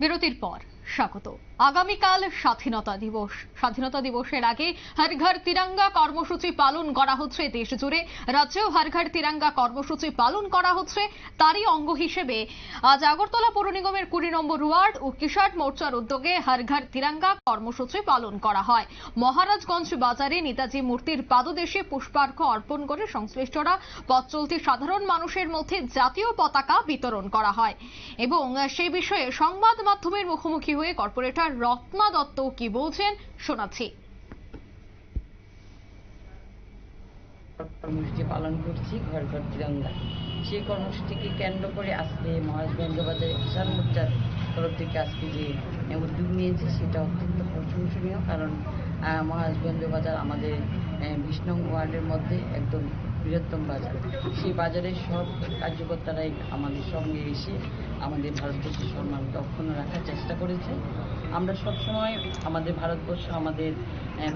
বিরতির পর স্বাগত। আগামীকাল স্বাধীনতা দিবস। স্বাধীনতা দিবসের আগে হর ঘর তিরঙ্গা কর্মসূচি পালন করা হচ্ছে দেশ জুড়ে। রাজ্যেও হর ঘর তিরঙ্গা কর্মসূচি পালন করা হচ্ছে তারই অঙ্গ হিসেবে। আজ আগরতলা পৌর নিগমের কুড়ি নম্বর ওয়ার্ড ও কিষাট মোর্চার উদ্যোগে হর ঘর তিরঙ্গা কর্মসূচি পালন করা হয়। মহারাজগঞ্জ বাজারে নেতাজি মূর্তির পাদদেশে পুষ্পার্ঘ্য অর্পণ করে সংশ্লিষ্টরা পথ চলতি সাধারণ মানুষের মধ্যে জাতীয় পতাকা বিতরণ করা হয়। এবং সে বিষয়ে সংবাদ মাধ্যমের মুখোমুখি হয়ে কর্পোরেটর রত্না দত্ত কি বলছেন শোনাচ্ছি। কর্মসূচি পালন করছি ঘর ঘর তিরঙ্গা। সেই কর্মসূচিকে কেন্দ্র করে আজকে মহারাজগঞ্জ বাজারে কিষাণ মোর্চার তরফ থেকে আজকে যে উদ্যোগ নিয়েছে সেটা অত্যন্ত প্রশংসনীয়, কারণ মহারাজগঞ্জ বাজার আমাদের বিষ্ণু ওয়ার্ডের মধ্যে একদম বৃহত্তম বাজার। সেই বাজারের সব কার্যকর্তারাই আমাদের সঙ্গে এসে আমাদের ভারতবর্ষের সম্মানকে অক্ষুণ্ণ রাখার চেষ্টা করেছে। আমরা সবসময় আমাদের ভারতবর্ষ, আমাদের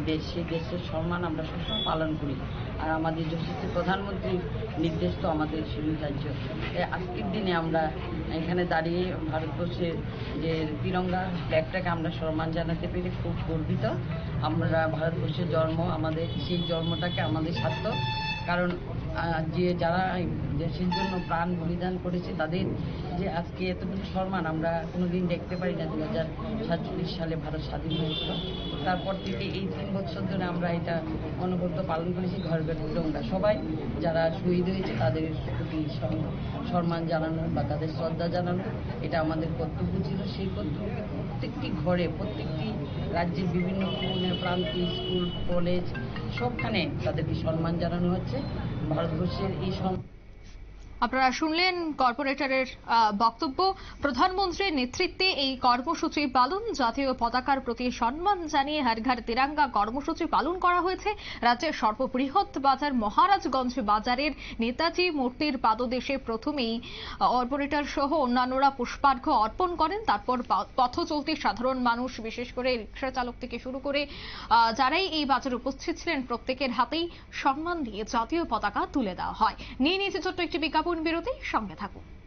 দেশ, সেই দেশের সম্মান আমরা সবসময় পালন করি। আর আমাদের যশস্বী প্রধানমন্ত্রীর নির্দেশ তো আমাদের তাই আজকের দিনে আমরা এখানে দাঁড়িয়ে ভারতবর্ষের যে তিরঙ্গা ফ্ল্যাগটাকে আমরা সম্মান জানাতে পেরে খুব গর্বিত। আমরা ভারতবর্ষের জন্ম, আমাদের সেই জন্মটাকে আমাদের সার্থক কারণ যে যারা দেশের জন্য প্রাণ বলিদান করেছে, তাদের যে আজকে এতটুকু সম্মান আমরা কোনোদিন দেখতে পারি না দু হাজার সাতচল্লিশ সালে ভারত স্বাধীন হয়েছিল। তারপর থেকে এই তিন বছর ধরে আমরা এটা অনবদ্য পালন করেছি, ঘর ঘর তিরঙ্গা সবাই যারা শহীদ হয়েছে, তাদের প্রতি সম্মান জানানো বা তাদের শ্রদ্ধা জানানো, এটা আমাদের কর্তব্য ছিল। সেই কর্তব্য প্রত্যেকটি ঘরে, প্রত্যেকটি রাজ্যের বিভিন্ন কোণে, প্রান্তে, স্কুল, কলেজ সবখানে তাদেরকে সম্মান জানানো হচ্ছে। ভারতবর্ষের এই সম আপনারা শুনলেন কর্পোরেটরের বক্তব্য। প্রধানমন্ত্রীর নেতৃত্বে এই কর্মসূচি পালন, জাতীয় পতাকার প্রতি সম্মান জানিয়ে হরঘর তিরঙ্গা কর্মসূচি পালন করা হয়েছে। রাজ্যের সর্ববৃহৎ বাজার মহারাজগঞ্জ বাজারের নেতাজি মূর্তির পাদদেশে প্রথমেই কর্পোরেটর সহ অন্যান্যরা পুষ্পার্ঘ্য অর্পণ করেন। তারপর পথ চলতি সাধারণ মানুষ, বিশেষ করে রিক্সা চালক থেকে শুরু করে যারাই এই বাজারে উপস্থিত ছিলেন, প্রত্যেকের হাতেই সম্মান দিয়ে জাতীয় পতাকা তুলে দেওয়া হয়। নিয়ে নিয়েছে ছোট্ট একটি বিজ্ঞাপন। বিরতি সঙ্গে থাকুন।